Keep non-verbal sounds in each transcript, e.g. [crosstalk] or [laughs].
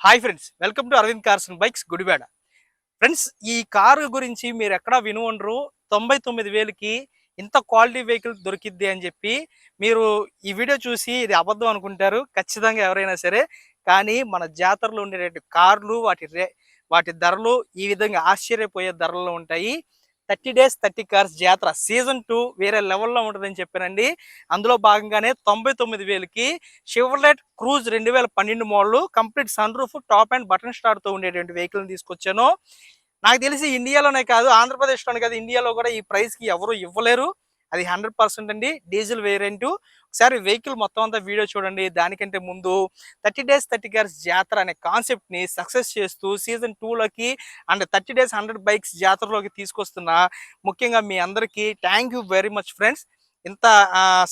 Hi friends welcome to Aravind cars and bikes Gudivada friends ఈ car గురించి మీరు ఎక్కడా వినుండరు తొంభై తొమ్మిది వేలకి ఇంత క్వాలిటీ వెహికల్ దొరికిద్ది అని చెప్పి మీరు ఈ వీడియో చూసి ఇది అబద్ధం అనుకుంటారు ఖచ్చితంగా ఎవరైనా సరే. కానీ మన జాతరలో ఉండేటువంటి కార్లు వాటి రే వాటి ధరలు ఈ విధంగా ఆశ్చర్యపోయే ధరల్లో ఉంటాయి. థర్టీ డేస్ థర్టీ కార్స్ జాతర. సీజన్ టూ వేరే లెవెల్లో ఉంటుందని చెప్పానండి. అందులో భాగంగానే తొంభై తొమ్మిది వేలకి షివర్లెట్ క్రూజ్ రెండు వేల పన్నెండు model complete sun roof top and button స్టార్తో ఉండేటువంటి వెహికల్ తీసుకొచ్చాను. నాకు తెలిసి ఇండియాలోనే కాదు ఆంధ్రప్రదేశ్లోనే కాదు ఇండియాలో కూడా ఈ ప్రైస్కి ఎవరు ఇవ్వలేరు. అది హండ్రెడ్ పర్సెంట్ అండి. Diesel variant. ఒకసారి వెహికల్ మొత్తం అంతా వీడియో చూడండి. దానికంటే ముందు థర్టీ డేస్ థర్టీ కార్స్ జాతర అనే కాన్సెప్ట్ని సక్సెస్ చేస్తూ season టూలోకి and thirty days hundred bikes జాతరలోకి తీసుకొస్తున్న ముఖ్యంగా మీ అందరికీ thank you very much friends. ఇంత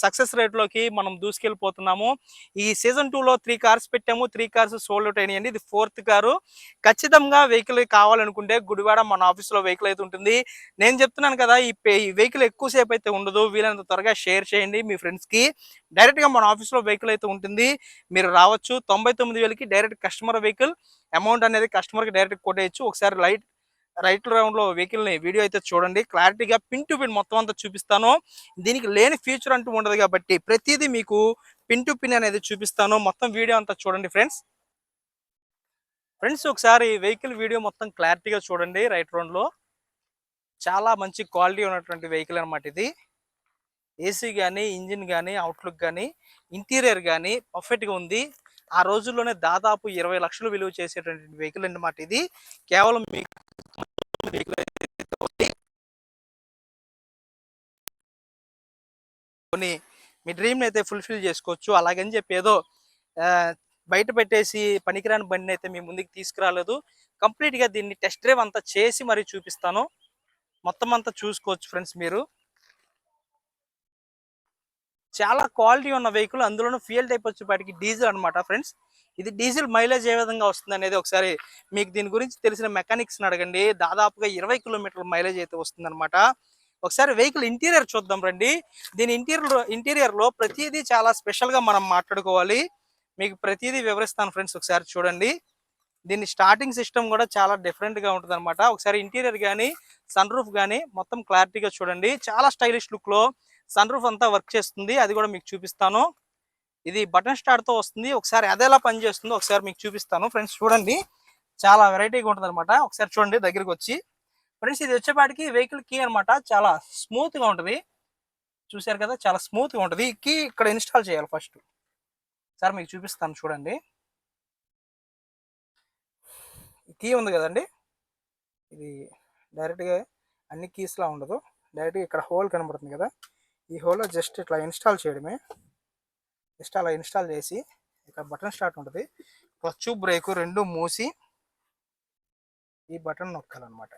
సక్సెస్ రేట్లోకి మనం దూసుకెళ్ళిపోతున్నాము. ఈ సీజన్ టూలో త్రీ కార్స్ పెట్టాము. త్రీ కార్స్ సోల్డ్ అవుట్ అయినాయండి. ఇది ఫోర్త్ కారు. ఖచ్చితంగా వెహికల్ కావాలనుకుంటే గుడివాడ మన ఆఫీస్లో వెహికల్ అయితే ఉంటుంది. నేను చెప్తున్నాను కదా ఈ ఈ వెహికల్ ఎక్కువసేపు అయితే ఉండదు. వీలైనంత త్వరగా షేర్ చేయండి మీ ఫ్రెండ్స్కి. డైరెక్ట్గా మన ఆఫీస్లో వెహికల్ అయితే ఉంటుంది. మీరు రావచ్చు. తొంభై తొమ్మిది వేలకి డైరెక్ట్ కస్టమర్ వెహికల్. అమౌంట్ అనేది కస్టమర్కి డైరెక్ట్ కొట్టేయచ్చు. ఒకసారి లైట్ రైట్ రౌండ్లో వెహికల్ని వీడియో అయితే చూడండి. క్లారిటీగా పిన్ టు పిన్ మొత్తం అంతా చూపిస్తాను. దీనికి లేని ఫీచర్ అంటూ ఉండదు కాబట్టి ప్రతిదీ మీకు పిన్ టు పిన్ అనేది చూపిస్తాను. మొత్తం వీడియో అంతా చూడండి ఫ్రెండ్స్. ఫ్రెండ్స్ ఒకసారి వెహికల్ వీడియో మొత్తం క్లారిటీగా చూడండి రైట్ రౌండ్లో చాలా మంచి క్వాలిటీ ఉన్నటువంటి వెహికల్ అనమాట ఇది. ఏసీ కానీ ఇంజిన్ కానీ అవుట్లుక్ కానీ ఇంటీరియర్ కానీ పర్ఫెక్ట్గా ఉంది. ఆ రోజుల్లోనే దాదాపు ఇరవై లక్షలు విలువ చేసేటువంటి వెహికల్ అన్నమాట ఇది. కేవలం మీకు vehicle కొన్ని మీ డ్రీమ్ని అయితే ఫుల్ఫిల్ చేసుకోవచ్చు. అలాగని చెప్పి ఏదో బయట పెట్టేసి పనికిరాని బండిని అయితే మీ ముందుకు తీసుకురాలేదు. కంప్లీట్గా దీన్ని టెస్ట్ డ్రైవ్ అంతా చేసి మరీ చూపిస్తాను. మొత్తం అంతా చూసుకోవచ్చు ఫ్రెండ్స్ మీరు. చాలా క్వాలిటీ ఉన్న వెహికల్ అందులోనూ ఫ్యూయల్ టైప్ వచ్చేపాటికి డీజిల్ అన్నమాట ఫ్రెండ్స్ ఇది డీజిల్ మైలేజ్ ఏ విధంగా వస్తుంది అనేది ఒకసారి మీకు దీని గురించి తెలిసిన మెకానిక్స్ని అడగండి. దాదాపుగా ఇరవై కిలోమీటర్ల మైలేజ్ అయితే వస్తుంది ఒకసారి వెహికల్ ఇంటీరియర్ చూద్దాం రండి. దీని ఇంటీరియర్ ఇంటీరియర్లో ప్రతిదీ చాలా స్పెషల్గా మనం మాట్లాడుకోవాలి. మీకు ప్రతిదీ వివరిస్తాను ఫ్రెండ్స్ ఒకసారి చూడండి. దీని స్టార్టింగ్ సిస్టమ్ కూడా చాలా డిఫరెంట్గా ఉంటుంది అనమాట ఒకసారి ఇంటీరియర్ కానీ సన్ రూఫ్ కానీ మొత్తం క్లారిటీగా చూడండి. చాలా స్టైలిష్ లుక్లో సన్ రూఫ్ అంతా వర్క్ చేస్తుంది. అది కూడా మీకు చూపిస్తాను. ఇది బటన్ స్టార్ట్తో వస్తుంది. ఒకసారి అదేలా ఎలా పనిచేస్తుందో ఒకసారి మీకు చూపిస్తాను. ఫ్రెండ్స్ చూడండి. చాలా వెరైటీగా ఉంటుంది అనమాట ఒకసారి చూడండి దగ్గరికి వచ్చి. ఫ్రెండ్స్ ఇది వచ్చేపాటికి వెహికల్ కీ అన్నమాట. చాలా స్మూత్గా ఉంటుంది. చూశారు కదా? చాలా స్మూత్గా ఉంటుంది. ఈ కీ ఇక్కడ ఇన్స్టాల్ చేయాలి ఫస్ట్ సార్ మీకు చూపిస్తాను చూడండి. కీ ఉంది కదండి? ఇది డైరెక్ట్గా అన్ని కీస్లా ఉండదు. డైరెక్ట్గా ఇక్కడ హోల్ కనబడుతుంది కదా? ఈ హోల్లో జస్ట్ ఇట్లా ఇన్స్టాల్ చేయడమే. జస్ట్ అలా ఇన్స్టాల్ చేసి ఇక్కడ బటన్ స్టార్ట్ ఉంటుంది. క్లచ్ బ్రేక్ రెండు మూసి ఈ బటన్ నొక్కాలన్నమాట.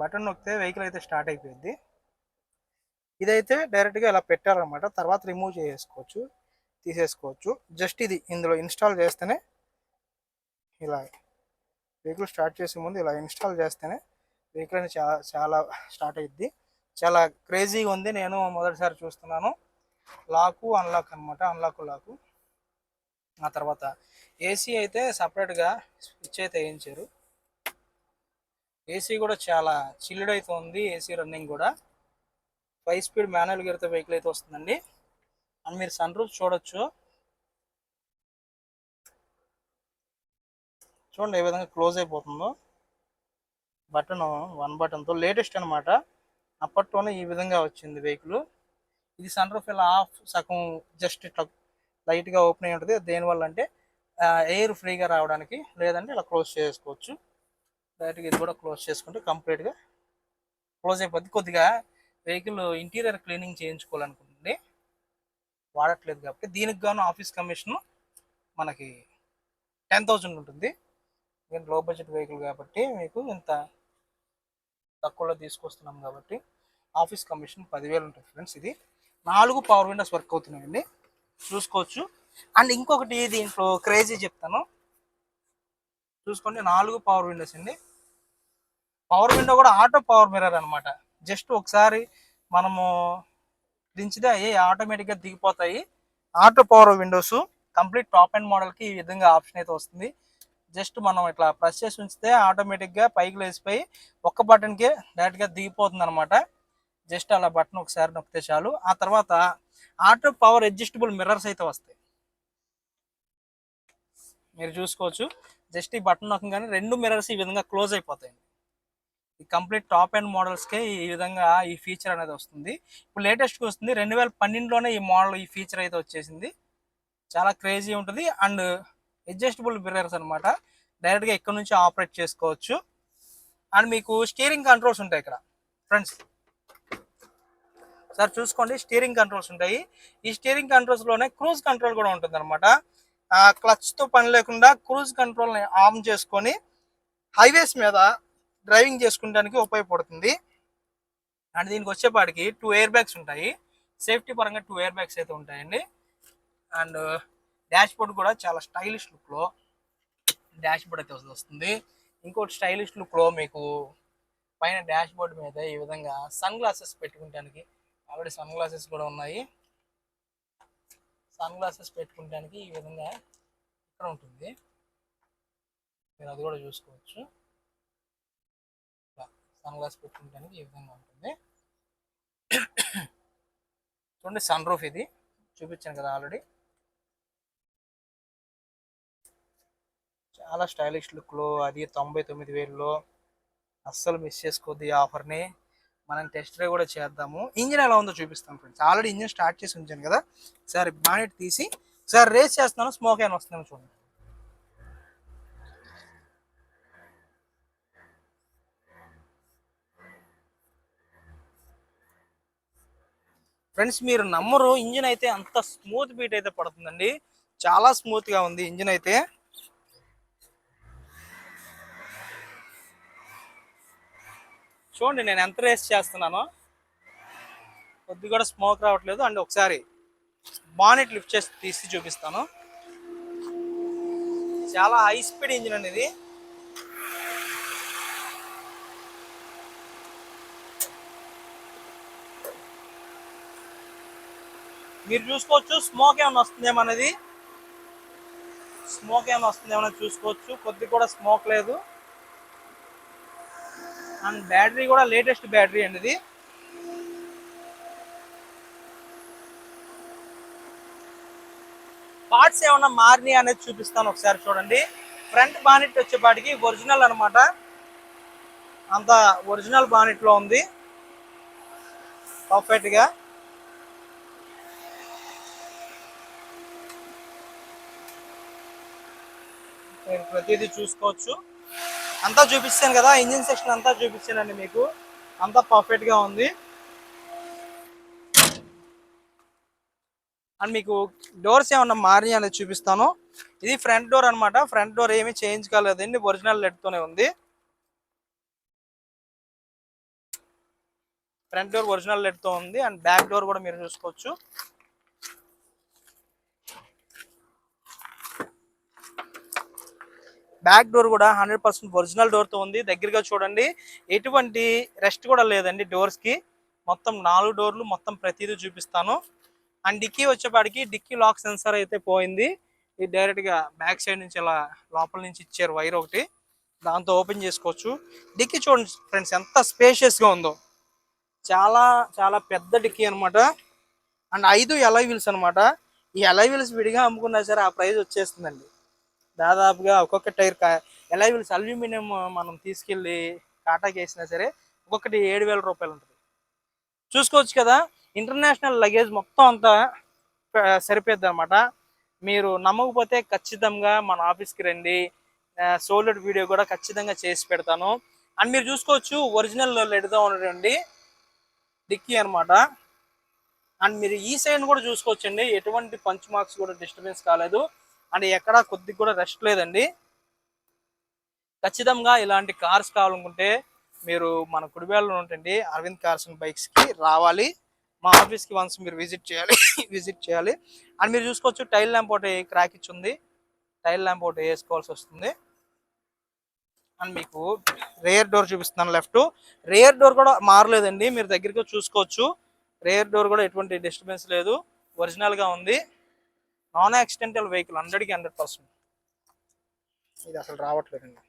బటన్ నొక్కితే వెహికల్ అయితే స్టార్ట్ అయిపోయింది. ఇదైతే డైరెక్ట్గా ఇలా పెట్టారనమాట తర్వాత రిమూవ్ చేసుకోవచ్చు తీసేసుకోవచ్చు. జస్ట్ ఇది ఇందులో ఇన్స్టాల్ చేస్తేనే ఇలా వెహికల్ స్టార్ట్ చేసే ముందు ఇలా ఇన్స్టాల్ చేస్తేనే వెహికల్ అనేది చాలా చాలా స్టార్ట్ అయ్యిద్ది చాలా క్రేజీగా ఉంది. నేను మొదటిసారి చూస్తున్నాను. లాకు అన్లాక్ అనమాట అన్లాక్ లాకు. ఆ తర్వాత ఏసీ అయితే సపరేట్గా స్విచ్ అయితే వేయించారు. ఏసీ కూడా చాలా చిల్లుడ్ అయితే ఉంది. ఏసీ రన్నింగ్ కూడా. ఫైవ్ స్పీడ్ మాన్యువల్ గేర్తో వెహికల్ అయితే వస్తుందండి. అండ్ మీరు సన్ రూఫ్ చూడొచ్చు. చూడండి ఏ విధంగా క్లోజ్ అయిపోతుందో. బటన్ వన్ బటన్తో లేటెస్ట్ అనమాట అప్పట్లోనే ఈ విధంగా వచ్చింది వెహికల్ ఇది సన్ రూఫ్ ఇలా ఆఫ్ సగం జస్ట్ ఇట్లా లైట్గా ఓపెన్ అయి ఉంటుంది. దేనివల్ల అంటే ఎయిర్ ఫ్రీగా రావడానికి లేదంటే ఇలా క్లోజ్ చేసుకోవచ్చు. డైరెక్ట్గా ఇది కూడా క్లోజ్ చేసుకుంటే కంప్లీట్గా క్లోజ్ అయిపోద్ది. కొద్దిగా వెహికల్ ఇంటీరియర్ క్లీనింగ్ చేయించుకోవాలనుకుంటుంది వాడట్లేదు కాబట్టి దీనికి గాను ఆఫీస్ కమిషన్ మనకి టెన్ థౌజండ్ ఉంటుంది. లో బడ్జెట్ వెహికల్ కాబట్టి మీకు ఇంత తక్కువలో తీసుకొస్తున్నాం కాబట్టి ఆఫీస్ కమిషన్ పదివేలు ఉంటుంది ఫ్రెండ్స్ ఇది. నాలుగు పవర్ విండోస్ వర్క్ అవుతున్నాయండి. చూసుకోవచ్చు. అండ్ ఇంకొకటి దీంట్లో క్రేజీ చెప్తాను. చూసుకోండి నాలుగు పవర్ విండోస్ అండి. పవర్ విండో కూడా ఆటో పవర్ మిర్రర్ అనమాట జస్ట్ ఒకసారి మనము దించితే అవి ఆటోమేటిక్గా దిగిపోతాయి. Auto power windows complete top and మోడల్కి ఈ విధంగా ఆప్షన్ అయితే వస్తుంది. జస్ట్ మనం ఇట్లా ప్రెస్ చేసి ఉంచితే ఆటోమేటిక్గా పైకి లేచిపోయి ఒక్క బటన్కే డైరెక్ట్గా దిగిపోతుంది అనమాట జస్ట్ అలా బటన్ ఒకసారి నొక్కితే చాలు. ఆ తర్వాత ఆటో పవర్ అడ్జస్టబుల్ మిర్రర్స్ అయితే వస్తాయి. మీరు చూసుకోవచ్చు. జస్ట్ ఈ బటన్ నొక్కగానే రెండు మిర్రర్స్ ఈ విధంగా క్లోజ్ అయిపోతాయి. ఈ కంప్లీట్ టాప్ అండ్ మోడల్స్కే ఈ విధంగా ఈ ఫీచర్ అనేది వస్తుంది. ఇప్పుడు లేటెస్ట్గా వస్తుంది. రెండు వేల పన్నెండులోనే ఈ మోడల్ ఈ ఫీచర్ అయితే వచ్చేసింది. చాలా క్రేజీ ఉంటుంది. అండ్ అడ్జస్టబుల్ మిర్రర్స్ అనమాట డైరెక్ట్గా ఇక్కడ నుంచి ఆపరేట్ చేసుకోవచ్చు. అండ్ మీకు స్టీరింగ్ కంట్రోల్స్ ఉంటాయి ఇక్కడ. ఫ్రెండ్స్ సార్ చూసుకోండి స్టీరింగ్ కంట్రోల్స్ ఉంటాయి. ఈ స్టీరింగ్ కంట్రోల్స్లోనే క్రూజ్ కంట్రోల్ కూడా ఉంటుంది అనమాట క్లచ్తో పని లేకుండా క్రూజ్ కంట్రోల్ని ఆన్ చేసుకొని హైవేస్ మీద డ్రైవింగ్ చేసుకోవడానికి ఉపయోగపడుతుంది. అండ్ దీనికి వచ్చేపాటికి టూ ఎయిర్ బ్యాగ్స్ ఉంటాయి. సేఫ్టీ పరంగా టూ ఎయిర్ బ్యాగ్స్ అయితే ఉంటాయండి. అండ్ డాష్ బోర్డ్ కూడా చాలా స్టైలిష్ లుక్లో డాష్ బోర్డ్ అయితే వస్తుంది. ఇంకోటి స్టైలిష్ లుక్లో మీకు పైన డాష్ బోర్డ్ మీద ఈ విధంగా సన్ గ్లాసెస్ పెట్టుకుంటానికి ఆల్రెడీ సన్ గ్లాసెస్ కూడా ఉన్నాయి. సన్ గ్లాసెస్ పెట్టుకుంటానికి ఈ విధంగా ఇక్కడ ఉంటుంది. మీరు అది కూడా చూసుకోవచ్చు. సన్ గ్లాస్ పెట్టుకోవడానికి ఈ విధంగా ఉంటుంది. చూడండి సన్ రూఫ్ ఇది. చూపించాను కదా ఆల్రెడీ. చాలా స్టైలిష్ లుక్లో అది తొంభై తొమ్మిది వేలలో అస్సలు మిస్ చేసుకోద్ది ఈ ఆఫర్ని మనం టెస్ట్ డ్రైవ్ కూడా చేద్దాము. ఇంజిన్ ఎలా ఉందో చూపిస్తాం ఫ్రెండ్స్ ఆల్రెడీ ఇంజిన్ స్టార్ట్ చేసి ఉంచాను కదా. సార్ బానెట్ తీసి సార్ రేస్ చేస్తున్నాను స్మోక్ అయిన వస్తుందేమో చూడండి. ఫ్రెండ్స్ మీరు నమ్మరు ఇంజిన్ అయితే అంత స్మూత్ బీట్ అయితే పడుతుందండి. చాలా స్మూత్గా ఉంది ఇంజిన్ అయితే. చూడండి నేను ఎంత రేస్ చేస్తున్నానో. కొద్ది కూడా స్మోక్ రావట్లేదు. అండ్ ఒకసారి బానెట్ లిఫ్ట్ చేసి తీసి చూపిస్తాను. చాలా హై స్పీడ్ ఇంజిన్ అండి ఇది. మీరు చూసుకోవచ్చు స్మోక్ ఏమైనా వస్తుందేమో అనేది. స్మోక్ ఏమైనా వస్తుందేమో చూసుకోవచ్చు. కొద్ది కూడా స్మోక్ లేదు. అండ్ బ్యాటరీ కూడా లేటెస్ట్ బ్యాటరీ అండి ఇది. పార్ట్స్ ఏమన్నా మారిని అనేది చూపిస్తాను ఒకసారి చూడండి. ఫ్రంట్ బానెట్ వచ్చేపాటికి ఒరిజినల్ అన్నమాట. అంత ఒరిజినల్ బానెట్లో ఉంది. పర్ఫెక్ట్గా. ప్రతిదీ చూసుకోవచ్చు. అంతా చూపిస్తాను కదా ఇంజిన్ సెక్షన్ అంతా చూపించానండి మీకు. అంతా పర్ఫెక్ట్గా ఉంది. అండ్ మీకు డోర్స్ ఏమన్నా మారి అనేది చూపిస్తాను. ఇది ఫ్రంట్ డోర్ అన్నమాట. ఫ్రంట్ డోర్ ఏమీ చేంజ్ కాలేదండి. ఒరిజినల్ లెడ్ తోనే ఉంది. ఫ్రంట్ డోర్ ఒరిజినల్ లెడ్తో ఉంది. అండ్ బ్యాక్ డోర్ కూడా మీరు చూసుకోవచ్చు. బ్యాక్ డోర్ కూడా హండ్రెడ్ పర్సెంట్ ఒరిజినల్ డోర్తో ఉంది. దగ్గరగా చూడండి. ఎటువంటి రెస్ట్ కూడా లేదండి డోర్స్కి మొత్తం నాలుగు డోర్లు మొత్తం ప్రతిదీ చూపిస్తాను. అండ్ డిక్కీ వచ్చేపాటికి డిక్కీ లాక్ సెన్సార్ అయితే పోయింది. ఇది డైరెక్ట్గా బ్యాక్ సైడ్ నుంచి ఇలా లోపల నుంచి ఇచ్చారు వైర్ ఒకటి. దాంతో ఓపెన్ చేసుకోవచ్చు. డిక్కీ చూడండి ఫ్రెండ్స్ ఎంత స్పేషియస్గా ఉందో. చాలా చాలా పెద్ద డిక్కీ అనమాట అండ్ ఐదు ఎలై వీల్స్ అనమాట ఈ ఎలై వీల్స్ విడిగా అమ్ముకున్నా సరే ఆ ప్రైస్ వచ్చేస్తుందండి. దాదాపుగా ఒక్కొక్క టైర్ ఎలా వీల్స్ అల్యూమినియం మనం తీసుకెళ్ళి కాటాకి వేసినా సరే ఒక్కొక్కటి ఏడు వేల రూపాయలు ఉంటుంది. చూసుకోవచ్చు కదా ఇంటర్నేషనల్ లగేజ్ మొత్తం అంతా సరిపోద్ది అనమాట మీరు నమ్మకపోతే ఖచ్చితంగా మన ఆఫీస్కి రండి. సోలెడ్ వీడియో కూడా ఖచ్చితంగా చేసి పెడతాను. అండ్ మీరు చూసుకోవచ్చు ఒరిజినల్ లెడ్గా ఉన్నటువంటి డిక్కీ అన్నమాట. అండ్ మీరు ఈ సైడ్ కూడా చూసుకోవచ్చండి. ఎటువంటి పంచ్ మార్క్స్ కూడా డిస్టర్బెన్స్ కాలేదు. అండ్ ఎక్కడా కొద్దిగా కూడా రెస్ట్ లేదండి. ఖచ్చితంగా ఇలాంటి కార్స్ కావాలనుకుంటే మీరు మన కుడివేళ్ళలో ఉంటుంది అరవింద్ కార్స్ అండ్ బైక్స్కి రావాలి. మా ఆఫీస్కి వన్స్ మీరు విజిట్ చేయాలి [laughs] విజిట్ చేయాలి. అండ్ మీరు చూసుకోవచ్చు టైల్ ల్యాంప్ ఒకటి క్రాక్ ఇచ్చి ఉంది. టైల్ ల్యాంప్ ఒకటి వేసుకోవాల్సి వస్తుంది. అండ్ మీకు రేయర్ డోర్ చూపిస్తున్నాను లెఫ్ట్. రేయర్ డోర్ కూడా మారలేదండి. మీరు దగ్గరికి చూసుకోవచ్చు. రేయర్ డోర్ కూడా ఎటువంటి డిస్టర్బెన్స్ లేదు. ఒరిజినల్గా ఉంది. నాన్ యాక్సిడెంటల్ వెహికల్ హండ్రెడ్కి హండ్రెడ్ పర్సెంట్. ఇది అసలు రావట్లేదండి.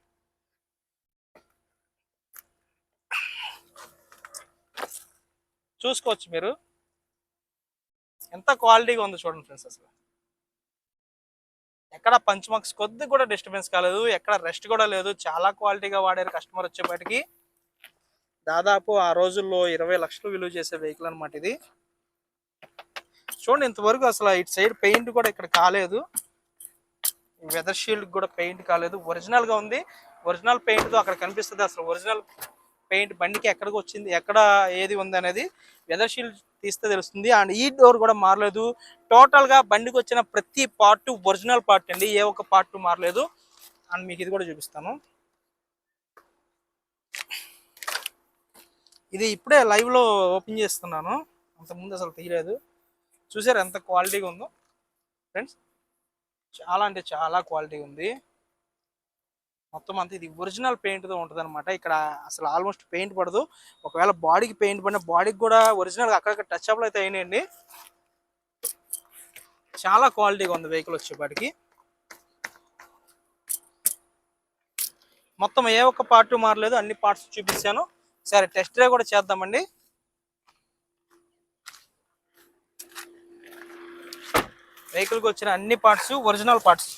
చూసుకోవచ్చు మీరు. ఎంత క్వాలిటీగా ఉందో చూడండి ఫ్రెండ్స్ అసలు. ఎక్కడ పంచ్ మార్క్స్ కొద్ది కూడా డిస్టర్బెన్స్ కాలేదు ఎక్కడ రెస్ట్ కూడా లేదు చాలా క్వాలిటీగా వాడారు కస్టమర్ వచ్చేపాటికి. దాదాపు ఆ రోజుల్లో ఇరవై లక్షలు విలువ చేసే వెహికల్ అనమాట ఇది. చూడండి ఇంతవరకు అసలు ఇటు సైడ్ పెయింట్ కూడా ఇక్కడ కాలేదు. వెదర్ షీల్డ్ కూడా పెయింట్ కాలేదు. ఒరిజినల్గా ఉంది. ఒరిజినల్ పెయింట్ అక్కడ కనిపిస్తుంది. అసలు ఒరిజినల్ పెయింట్ బండికి ఎక్కడికి వచ్చింది ఎక్కడ ఏది ఉంది అనేది వెదర్ షీల్డ్ తీస్తే తెలుస్తుంది. అండ్ ఈ డోర్ కూడా మారలేదు. టోటల్గా బండికి వచ్చిన ప్రతి పార్ట్ ఒరిజినల్ పార్ట్ అండి. ఏ ఒక్క పార్ట్ మారలేదు. అండ్ మీకు ఇది కూడా చూపిస్తాను. ఇది ఇప్పుడే లైవ్లో ఓపెన్ చేస్తున్నాను. అంతకుముందు అసలు తీయలేదు. చూసారు ఎంత క్వాలిటీగా ఉందో? ఫ్రెండ్స్ చాలా అంటే చాలా క్వాలిటీ ఉంది. మొత్తం అంతా ఇది ఒరిజినల్ పెయింట్తో ఉంటుంది అనమాట ఇక్కడ అసలు ఆల్మోస్ట్ పెయింట్ పడదు. ఒకవేళ బాడీకి పెయింట్ పడిన బాడీకి కూడా ఒరిజినల్ అక్కడక్కడ టచ్ అప్లు అయితే అయినాయండి. చాలా క్వాలిటీగా ఉంది వెహికల్ వచ్చేపాటికి. మొత్తం ఏ ఒక్క పార్ట్ మారలేదు. అన్ని పార్ట్స్ చూపించాను సరే టెస్ట్ డ్రైవ్ కూడా చేద్దామండి. వెహికల్కి వచ్చిన అన్ని పార్ట్స్ ఒరిజినల్ పార్ట్స్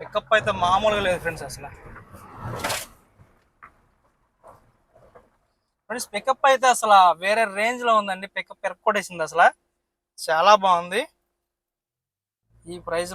పికప్ అయితే మామూలుగా లేదు ఫ్రెండ్స్ అసలు. ఫ్రెండ్స్ పికప్ అయితే అసలు వేరే రేంజ్లో ఉందండి. పికప్ పెరక్కొట్టేసింది అసలు. చాలా బాగుంది. ఈ ప్రైస్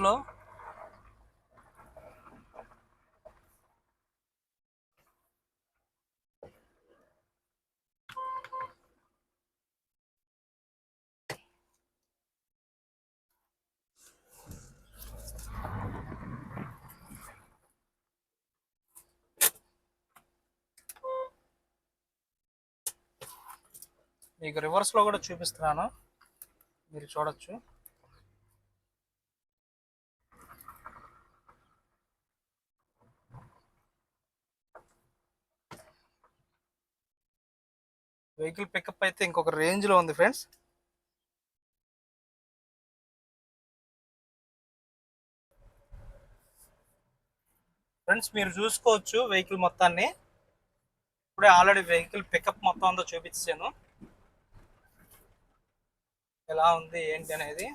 మీకు రివర్స్లో కూడా చూపిస్తున్నాను. మీరు చూడొచ్చు. వెహికల్ పికప్ అయితే ఇంకొక రేంజ్లో ఉంది ఫ్రెండ్స్ ఫ్రెండ్స్ మీరు చూసుకోవచ్చు వెహికల్ మొత్తాన్ని. ఇప్పుడే ఆల్రెడీ వెహికల్ పికప్ మొత్తం అంతా చూపించాను. ఎలా ఉంది ఏంటి అనేది.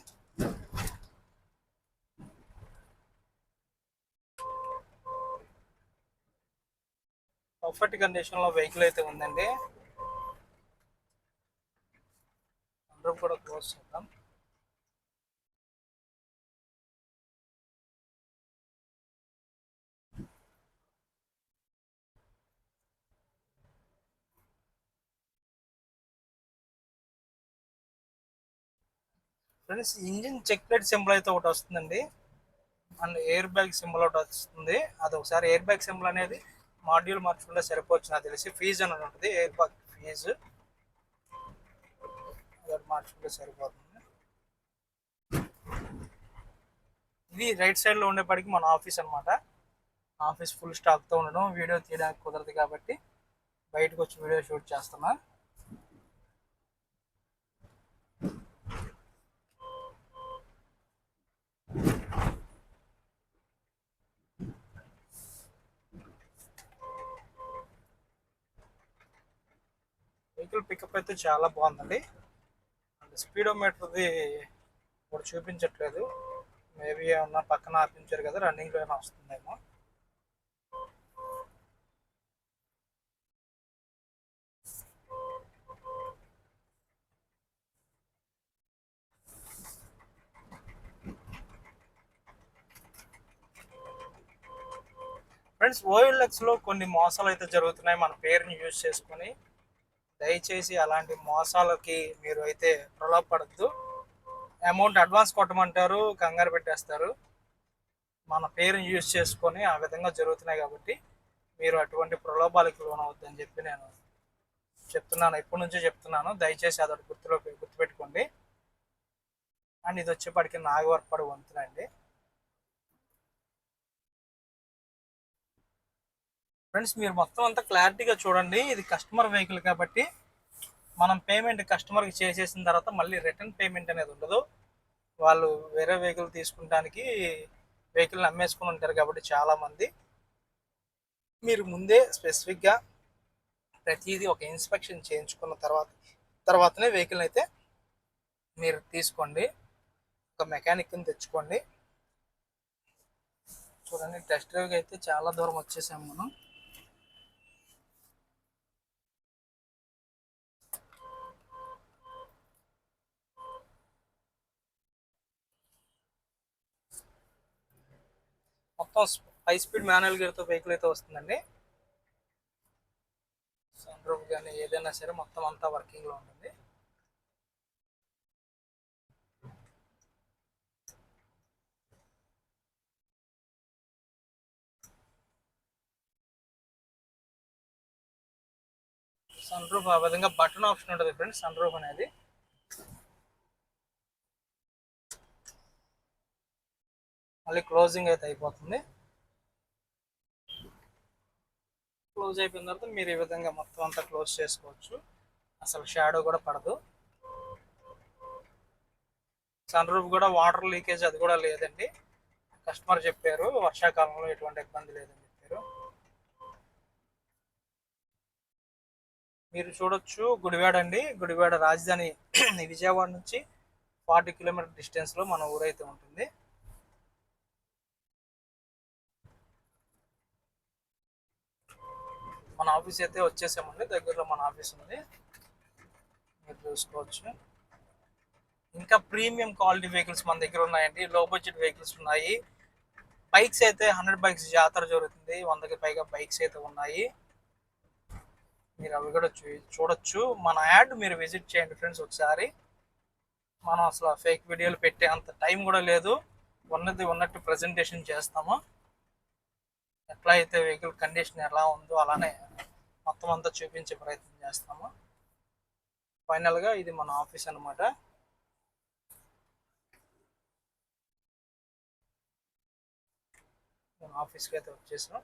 పర్ఫెక్ట్ కండిషన్లో వెహికల్ అయితే ఉందండి. అందరూ కూడా క్లోజ్ చేద్దాం. Friends engine check plate symbol అయితే ఒకటి వస్తుందండి. అండ్ ఎయిర్ బ్యాగ్ సింబల్ ఒకటి వస్తుంది. అది ఒకసారి ఎయిర్ బ్యాగ్ సింబల్ అనేది మాడ్యూల్ మార్చుకుంటే సరిపోవచ్చు. నాకు తెలిసి ఫీజు అని ఉంటుంది. ఎయిర్ బ్యాగ్ ఫీజు అది మార్చుకుంటే సరిపోతుంది. ఇది రైట్ సైడ్లో ఉండేప్పటికి మన ఆఫీస్ అన్నమాట. ఆఫీస్ ఫుల్ స్టాక్తో ఉండడం. వీడియో తీయడానికి కుదరదు కాబట్టి బయటకు వచ్చి వీడియో షూట్ చేస్తున్నా. వెహికల్ పికప్ అయితే చాలా బాగుందండి. అండ్ స్పీడోమీటర్ది ఇప్పుడు చూపించట్లేదు. మేబీ ఏమన్నా పక్కన ఆపించారు కదా రన్నింగ్లో ఏమైనా వస్తుందేమో. ఫ్రెండ్స్ ఓఎల్ఎక్స్లో కొన్ని మోసాలు అయితే జరుగుతున్నాయి. మన పేరుని యూజ్ చేసుకొని దయచేసి అలాంటి మోసాలకి మీరు అయితే ప్రలోభపడద్దు. అమౌంట్ అడ్వాన్స్ కొట్టమంటారు కంగారు పెట్టేస్తారు. మన పేరుని యూజ్ చేసుకొని ఆ విధంగా జరుగుతున్నాయి కాబట్టి మీరు అటువంటి ప్రలోభాలకు లోనవద్దని చెప్పి నేను చెప్తున్నాను. ఇప్పటి నుంచే చెప్తున్నాను. దయచేసి అదొకటి గుర్తులో గుర్తుపెట్టుకోండి. అండ్ ఇది వచ్చేప్పటికి నాగవర్పడి వంతునండి ఫ్రెండ్స్ మీరు మొత్తం అంతా క్లారిటీగా చూడండి. ఇది కస్టమర్ వెహికల్ కాబట్టి మనం పేమెంట్ కస్టమర్కి చేసేసిన తర్వాత మళ్ళీ రిటర్న్ పేమెంట్ అనేది ఉండదు. వాళ్ళు వేరే వెహికల్ తీసుకుంటానికి వెహికల్ని అమ్మేసుకుని ఉంటారు కాబట్టి చాలామంది మీరు ముందే స్పెసిఫిక్గా ప్రతిదీ ఒక ఇన్స్పెక్షన్ చేయించుకున్న తర్వాత తర్వాతనే వెహికల్ అయితే మీరు తీసుకోండి. ఒక మెకానిక్ని తెచ్చుకోండి. చూడండి టెస్ట్ డ్రైవ్కి అయితే చాలా దూరం వచ్చేసాము మనం. మొత్తం హై స్పీడ్ మాన్యువల్ గేర్తో వెహికల్ అయితే వస్తుందండి. సన్ రూఫ్ కానీ ఏదైనా సరే మొత్తం అంతా వర్కింగ్లో ఉంటుంది. సన్ రూఫ్ ఆ విధంగా బటన్ ఆప్షన్ ఉంటుంది ఫ్రెండ్స్ సన్ రూఫ్ అనేది. మళ్ళీ క్లోజింగ్ అయితే అయిపోతుంది. క్లోజ్ అయిపోయిన తర్వాత మీరు ఈ విధంగా మొత్తం అంతా క్లోజ్ చేసుకోవచ్చు. అసలు షాడో కూడా పడదు. సన్ రూఫ్ కూడా వాటర్ లీకేజ్ అది కూడా లేదండి. కస్టమర్ చెప్పారు వర్షాకాలంలో ఎటువంటి ఇబ్బంది లేదని చెప్పారు. మీరు చూడొచ్చు గుడివాడ అండి. గుడివాడ రాజధాని విజయవాడ నుంచి ఫార్టీ కిలోమీటర్ డిస్టెన్స్లో మన ఊరైతే ఉంటుంది. మన ఆఫీస్ అయితే వచ్చేసామండి. దగ్గరలో మన ఆఫీస్ ఉంది. మీరు చూసుకోవచ్చు. ఇంకా ప్రీమియం క్వాలిటీ వెహికల్స్ మన దగ్గర ఉన్నాయండి. లో బడ్జెట్ వెహికల్స్ ఉన్నాయి. బైక్స్ అయితే హండ్రెడ్ బైక్స్ జాతర జరుగుతుంది. వందకి పైగా బైక్స్ అయితే ఉన్నాయి. మీరు అవి కూడా చూ చూడొచ్చు. మన యాడ్ మీరు విజిట్ చేయండి ఫ్రెండ్స్ ఒకసారి. మనం అసలు ఫేక్ వీడియోలు పెట్టే అంత టైం కూడా లేదు. ఉన్నది ఉన్నట్టు ప్రజెంటేషన్ చేస్తాము. ఎట్లా అయితే వెహికల్ కండిషన్ ఎలా ఉందో అలానే మొత్తం అంతా చూపించే ప్రయత్నం చేస్తాము. ఫైనల్గా ఇది మన ఆఫీస్ అనమాట ఆఫీస్కి అయితే వచ్చేసాం